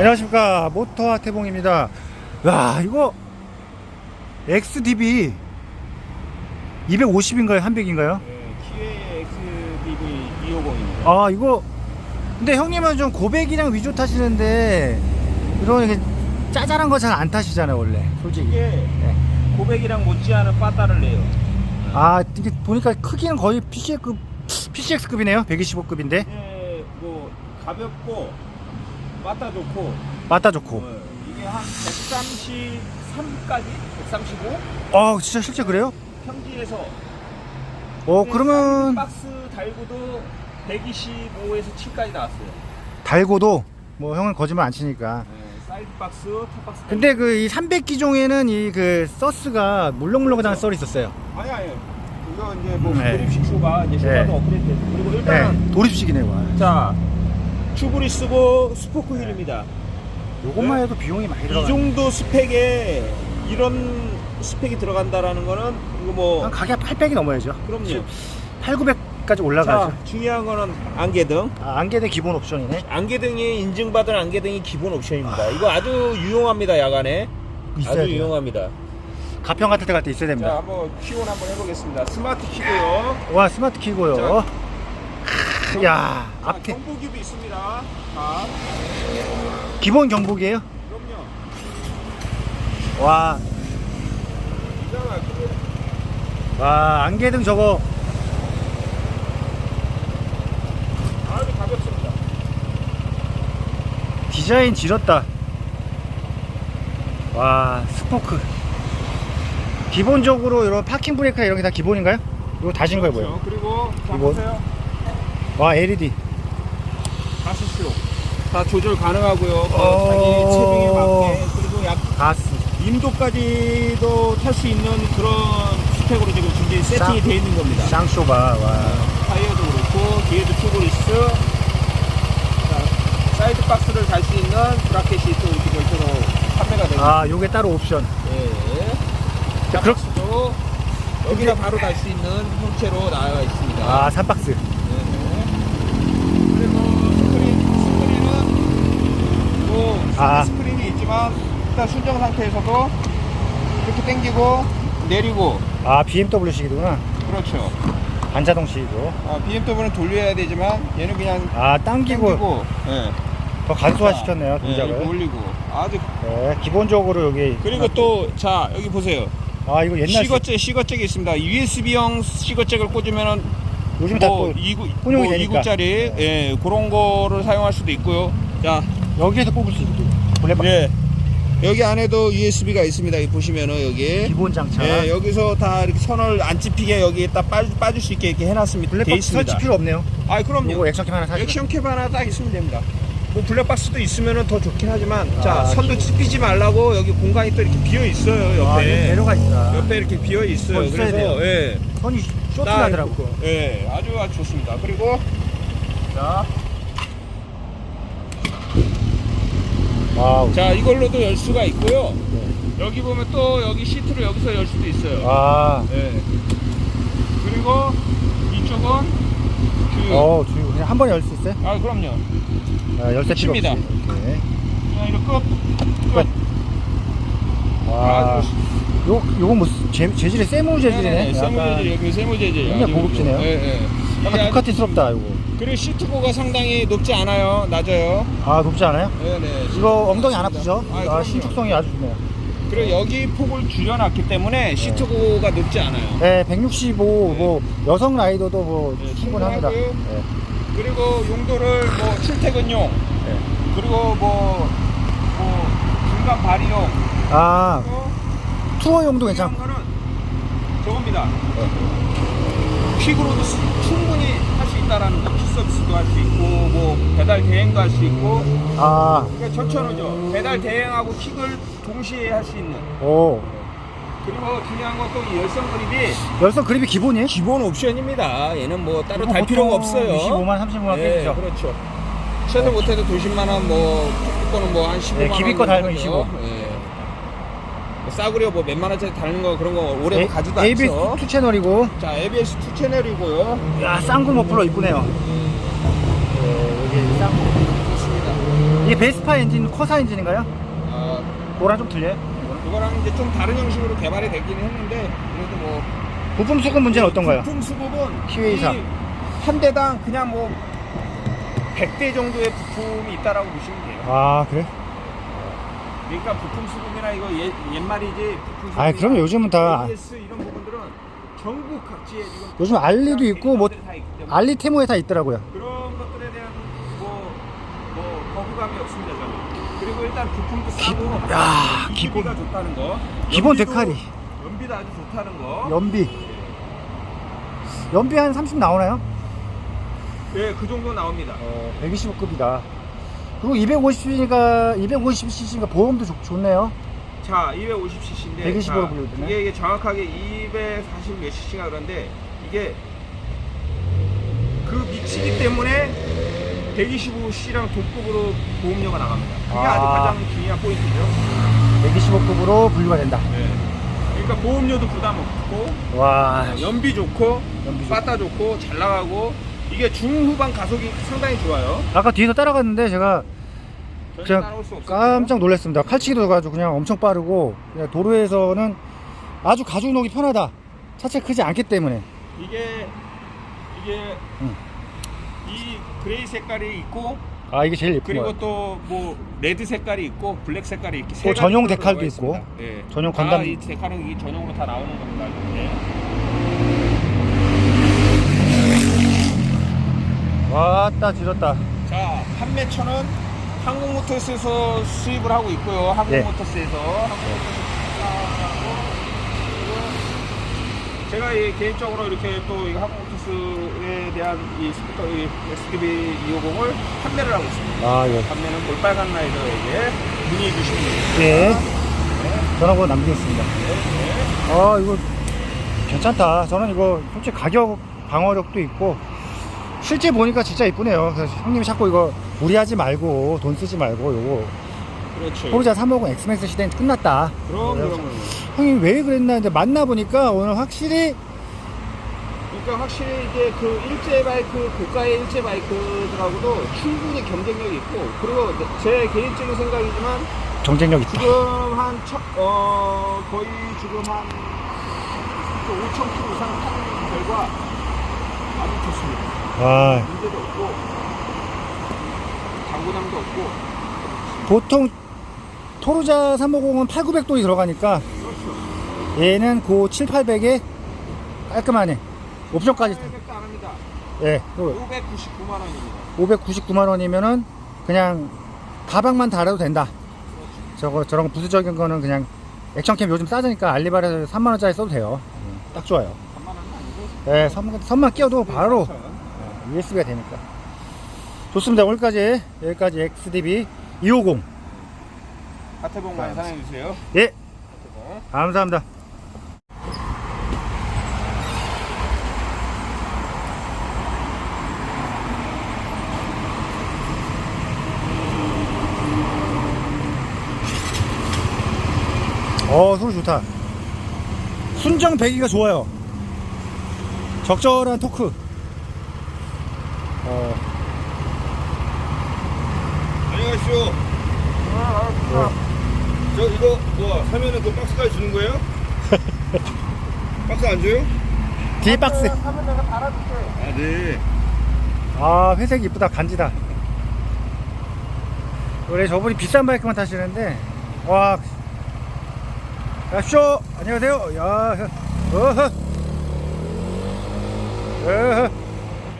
안녕하십니까. 모터와 태봉입니다. 야 이거 XDB 250인가요? 300인가요? 네, 기웨이 XDV 250입니다. 아 이거 근데 형님은 좀 고백이랑 위조 타시는데 이런 이게 짜잘한 거 잘 안 타시잖아요 원래. 솔직히. 이게 네. 고백이랑 못지않은 빠따를 내요. 아 이게 보니까 크기는 거의 PCX급 PCX급이네요. 125급인데. 이게 뭐 가볍고 빠따 좋고 맞다 좋고 어, 이게 한 133까지 135어 진짜 실제 그래요? 평지에서 어 그러면 박스 달고도 125에서 7까지 나왔어요. 달고도 뭐 형은 거짓말 안 치니까 네, 사이드 박스, 탑 박스. 근데 그 이 300기 종에는 이 그 서스가 물렁물렁하다는 썰이 있었어요. 아니 아니. 이거 이제 뭐 네. 그립식 슈가 이제 네. 슈가도 업그레이드 됐고 그리고 일단은 네, 도립식이네요. 와. 자 튜브리 쓰고 스포크 휠입니다. 요것만 해도 비용이 많이 이 들어가요. 정도 스펙에 이런 스펙이 들어간다라는 거는 이거 뭐한 가격 800이 넘어야죠. 그럼요. 8, 900까지 올라가죠. 자 중요한 거는 안개등. 아, 안개대 기본 옵션이네. 안개등이 인증받은 안개등이 기본 옵션입니다. 이거 아주 유용합니다 야간에. 있어야 아주 돼요. 유용합니다. 가평 같은 데 갈 때 있어야 자 됩니다. 한번 키온 한번 해보겠습니다. 스마트 키고요. 와 스마트 키고요. 크, 야 자, 앞에 경보기도 있습니다. 자, 기본 경보기예요. 그럼요. 와. 와 안개등 저거 아주 가볍습니다. 디자인 지렸다. 와 스포크. 기본적으로 이런 파킹 브레이크 이런 게 다 기본인가요? 이거 다신 거예요 뭐예요? 그렇죠. 그리고 자 이거? 보세요. 와 LED. 가스쇼. 다 조절 가능하고요. 그 어. 자기 체중에 맞게 그리고 약 가스. 인도까지도 탈 수 있는 그런 스펙으로 지금 준비 세팅이 쌍- 되어 있는 겁니다. 쌍쇼바. 와. 타이어도 그렇고 뒤에도 튜브리스. 자, 사이드 박스를 달 수 있는 브라켓이 또 이렇게 별도로 판매가 되고. 아 요게 따로 옵션. 예. 자, 그렇- 박스도 여기다 바로 달 수 있는 형체로 나와 있습니다. 아 3박스. 네네. 그리고 스크린, 뭐 아. 스크린이 있지만 일단 순정 상태에서도 이렇게 당기고 내리고 아 BMW식이구나. 그렇죠. 반자동식이고. 아, BMW는 돌려야 되지만 얘는 그냥 아 당기고 당기고 예. 더 간소화 시켰네요 예, 이렇게 동작을. 올리고 아주 네, 기본적으로 여기. 그리고 또 자 여기 보세요. 아 이거 옛날 시거잭 시거잭이 있습니다. USB형 시거잭을 꽂으면은 요즘 다뭐또 2구 혼용이 뭐 되니까. 2구짜리 예, 그런 거를 사용할 수도 있고요. 자 여기에서 뽑을 수 있고. 블랙박 예. 여기 안에도 USB가 있습니다. 여기 보시면은 여기. 기본 장착. 예, 여기서 다 이렇게 선을 안 찝히게 여기에 딱 빠질, 빠질 수 있게 이렇게 해놨습니다. 돼 블랙박스 있습니다. 설치 필요 없네요. 아, 그럼요. 요거 액션 캠 하나 사시면. 액션 캡 하나 딱 있으면 됩니다. 뭐 블랙박스도 있으면은 더 좋긴 하지만 자 아, 선도 기본. 찝히지 말라고 여기 공간이 또 이렇게 비어 있어요 아, 옆에 여기 배려가 있다. 옆에 이렇게 비어 있어요. 어, 있어야 그래서 돼요. 예, 선이 딱 쇼트나더라고. 이렇게, 예, 아주 아주 좋습니다. 그리고 자, 와우. 자 이걸로도 열 수가 있고요. 여기 보면 또 여기 시트로 여기서 열 수도 있어요. 아. 예. 그리고 이쪽은 그 어, 주 그냥 한 번에 열 수 있어요? 아 그럼요. 아, 열쇠 필요 없이. 끝입니다. 이렇게. 그냥 이렇게 끝. 끝. 와. 아주 요 요건 뭐 재, 재질이 세무 재질이네. 네네, 세무 약간 재질 여기 세무 재질. 굉장히 아주 고급지네요. 예, 예. 약간 두카티스럽다 이거. 그리고 시트고가 상당히 높지 않아요. 낮아요. 아 높지 않아요? 네네. 이거 엉덩이 안 아프죠? 아, 아, 그럼요. 신축성이 아주 좋네요. 그리고 여기 폭을 줄여놨기 때문에 시트고가 높지 않아요. 네, 165, 뭐 여성 라이더도 뭐 네, 충분합니다. 충분하고요. 네. 그리고 용도를 뭐 출퇴근용 네. 그리고 뭐, 뭐 중간 발이용 아, 그리고 투어 용도 중요한 괜찮고. 거는 저겁니다. 퀵으로도 수- 충분히 할 수 있다라는 거. 퀵 서비스도 할 수 있고 뭐 배달 대행도 할 수 있고 아, 그러니까 저처럼죠. 배달 대행하고 킥을 동시에 할 수 있는 오. 그리고 중요한 건또이 열선 그립이 열선 그립이 기본이에요? 기본 옵션입니다. 얘는 뭐 따로 달 필요가 없어요. 25만, 30만 원 네, 깨지죠? 그렇죠. 최소 못해도 20만 원, 뭐 기비 거는 뭐한 15만 네, 원. 기비 거 달면 정도 25. 하죠. 예. 뭐 싸구려 뭐 몇만 원짜리 다는 거 그런 거 오래 뭐 가지도 ABS 않죠. 2 채널이고. 자, ABS 2 채널이고요. 야, 쌍구 머플러 이쁘네요. 네, 여기 쌍구. 이게 베스파 엔진 커사 엔진인가요? 어, 그거랑 좀 틀려요? 그거랑 이제 좀 다른 형식으로 개발이 되기는 했는데 그래도 뭐 부품 수급 문제는 어떤가요? 부품 수급은 시웨이사. 이한 대당 그냥 뭐 100대 정도의 부품이 있다라고 보시면 돼요. 아 그래? 그러니까 부품 수급이나 이거 옛, 옛말이지 부품 수급. 아이, 그럼 요즘은 다- ABS 이런 부분들은 전국 각지에 지금 요즘 알리도 있고 뭐 다 있기 때문에 알리 테모에 다 있더라고요. 그런 것들에 대한 뭐, 뭐 거부감이 없습니다 저는. 그리고 일단 부품도 싸고 야, 기비가 좋다는 거. 기본 연비도- 데칼이. 연비도 아주 좋다는 거. 연비. 연비 한 30 나오나요? 네, 그 정도 나옵니다. 어, 125급이다. 그리고 250cc,가 250cc니까 보험도 좋, 좋네요. 자, 250cc인데 120 으로 불리거든요. 이게, 이게 정확하게 240몇 cc가 그런데 이게 그 미치기 때문에 125cc랑 동급으로 보험료가 나갑니다. 그게 아. 아. 주 가장 중요한 포인트죠. 125급으로 분류가 된다. 네. 그러니까 보험료도 부담 없고 와, 연비 좋고 연비 좋고. 빠따 좋고 잘 나가고 이게 중후반 가속이 상당히 좋아요. 아까 뒤에서 따라갔는데 제가 전혀 그냥 따라올 수 없어요. 깜짝 놀랐습니다. 칼치기도 가지고 그냥 엄청 빠르고 그냥 도로에서는 아주 가죽 녹이 편하다. 차체 크지 않기 때문에. 이게 이게 음. 이 그레이 색깔이 있고 아 이게 제일 예쁜 그리고. 또 뭐 레드 색깔이 있고 블랙 색깔이 있고 또 전용 데칼도 있고, 네. 전용 다 건담- 이 데칼은 이 전용으로 다 나오는 겁니다. 이렇게. 왔다 지렸다. 자 판매처는 한국모터스에서 수입을 하고 있고요. 네. 한국모터스에서 한국모터스 제가 이 개인적으로 이렇게 또이 한국모터스에 대한 이 스피커 이 SDB 250을 판매를 하고 있습니다. 아 예. 판매는 볼빨간 라이더에게 문의해 주시면 됩니다. 예. 전화번호 남기겠습니다. 아 이거 괜찮다. 저는 이거 솔직히 가격 방어력도 있고 실제 보니까 진짜 이쁘네요. 그래서 형님이 자꾸 이거 무리하지 말고 돈 쓰지 말고 요거 그렇죠. 포르자 350 엑스맥스 시대는 끝났다. 그럼 그럼. 형님 왜 그랬나 이제 만나 보니까 오늘 확실히 그러니까 확실히 이제 그 일제 바이크 고가의 일제 바이크들하고도 충분히 경쟁력이 있고 그리고 제 개인적인 생각이지만 경쟁력 있다. 지금 한 첫, 어, 거의 지금 한 5,000km 이상 타는 결과 아주 좋습니다. 아 문제도 없고 장고장도 없고 보통 토르자 350은 8, 900돌이 들어가니까 그렇죠. 얘는 고 7, 800에 깔끔하네. 옵션까지. 800도 안 합니다. 예. 599만 원입니다. 599만 원이면은 그냥 가방만 달아도 된다. 저거 저런 거 부수적인 거는 그냥 액션캠 요즘 싸지니까 알리바에서 3만 원짜리 써도 돼요. 음, 딱 좋아요. 3만 원은 아니고 예, 선만, 선만 끼워도 바로 4,000원. USB가 되니까. 좋습니다. 오늘까지 여기까지 XDB 250. 하태봉 많이 사랑해주세요. 예, 하태봉. 감사합니다. 어, 소리 좋다. 순정 배기가 좋아요. 적절한 토크. 어, 안녕하십시오. 어. 저 이거 뭐 사면은 그 박스까지 주는 거예요? 박스 안 줘요? 뒤에 박스. 하면 내가 달아줄게. 아 네. 아, 회색 이쁘다. 간지다. 원래 저분이 비싼 바이크만 타시는데, 와. 야, 쇼! 안녕하세요. 야, 어허.